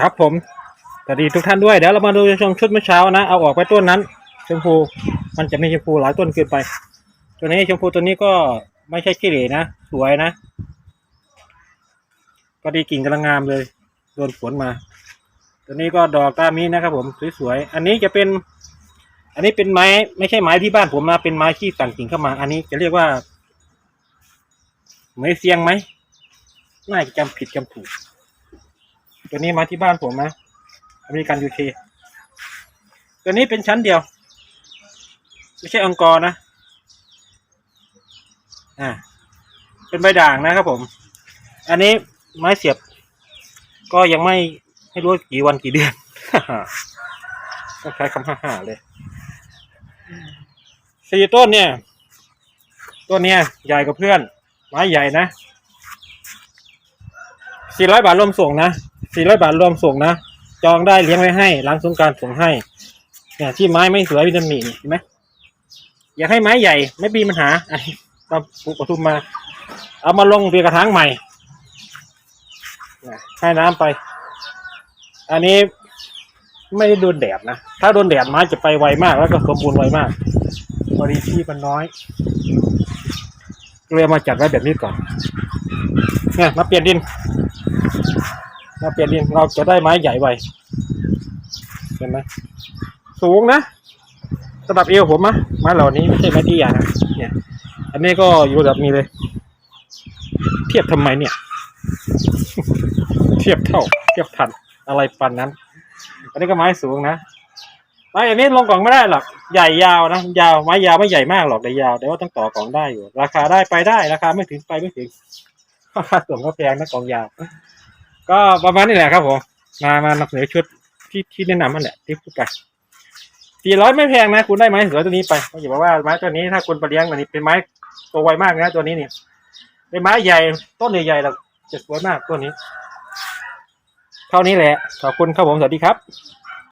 ครับผมสวัสดีทุกท่านด้วยเดี๋ยวเรามาดูชมชุดเมื่อเช้านะ เอาออกไปต้นนั้น ชมพูมันจะไม่ชมพูหลายต้นเกินไป ตัวนี้ชมพูตัวนี้ก็ไม่ใช่ขี้เหร่นะ สวยนะก็ดีกิ่งกำลังงามเลย โดนฝนมา ตัวนี้ก็ดอกตามีนะครับ ผมสวยๆอันนี้จะเป็น อันนี้เป็นไม้ไม่ใช่ไม้ที่บ้านผมนะเป็นไม้ที่สั่งกิ่งเข้ามา อันนี้จะเรียกว่าไม้เสียงไหมน่าจะจำผิดจำถูก ตัวนี้มาที่บ้านผมนะอเมริกันยูเคตัวนี้เป็นชั้นเดียว ไม่ใช่องกอร์นะ อ่า เป็นใบด่างนะครับผม อันนี้ไม้เสียบ ก็ยังไม่ไม่รู้กี่วันกี่เดือนต้องใช้คำห้าๆเลยสี่ต้นเนี่ย ต้นเนี้ยใหญ่กว่าเพื่อน ไม้ใหญ่นะสี่ร้อยบาทรวมส่งนะ สี่ร้อยบาทรวมส่งนะ จองได้เลี้ยงไว้ให้ล้างสงการส่งให้ เนี่ยที่ไม้ไม่สวยวิตามินเห็นไหมอยากให้ไม้ใหญ่ไม่มีปัญหาไอะตาปลูกปทุมมา เอามาลงเรียกระถางใหม่นะให้น้ำไป อันนี้ไม่ได้โดนแดดนะ ถ้าโดนแดดไม้จะไปไวมากแล้วก็สมบูรณ์ไวมากพอดีที่มันน้อยก็เลยมาจัดไว้แบบนี้ก่อนเนี่ยมาเปลี่ยนดิน มาเปลี่ยนดินเราจะได้ไม้ใหญ่ไวเห็นไหมสูงนะสำหรับเอวผมนะไม้เหล่านี้ไม่ใช่ไม้ที่ใหญ่นะเนี่ย อันนี้ก็อยู่ระดับนี้เลย เทียบทำไมเนี่ย เทียบเท่า เทียบทันอะไรปันนั้น อันนี้ก็ไม้สูงนะไม้อันนี้ลงกล่องไม่ได้หรอกใหญ่ยาวนะยาวไม้ยาวไม่ใหญ่มากหรอกแต่ยาวแต่ว่าต้องต่อกล่องได้อยู่ ราคาได้ไปได้ราคาไม่ถึงไปไม่ถึงราคาส่งก็แพงนะกล่องยาว ก็ประมาณนี้แหละครับผมมามานำเสนอชุดที่ที่แนะนำนั่นแหละที่พูดไปสี่ร้อยไม่แพงนะ คุณได้ไม้สวยตัวนี้ไปไม่อย่าบอกว่าไม้ตัวนี้ถ้าคุณไปเลี้ยงอันนี้เป็นไม้โตวไวมากนะตัวนี้เนี่ยเป็นไม้ใหญ่ต้นใหญ่ๆแล้วจะสวยมากตัวนี้ เท่านี้แหละขอบคุณครับผมสวัสดีครับ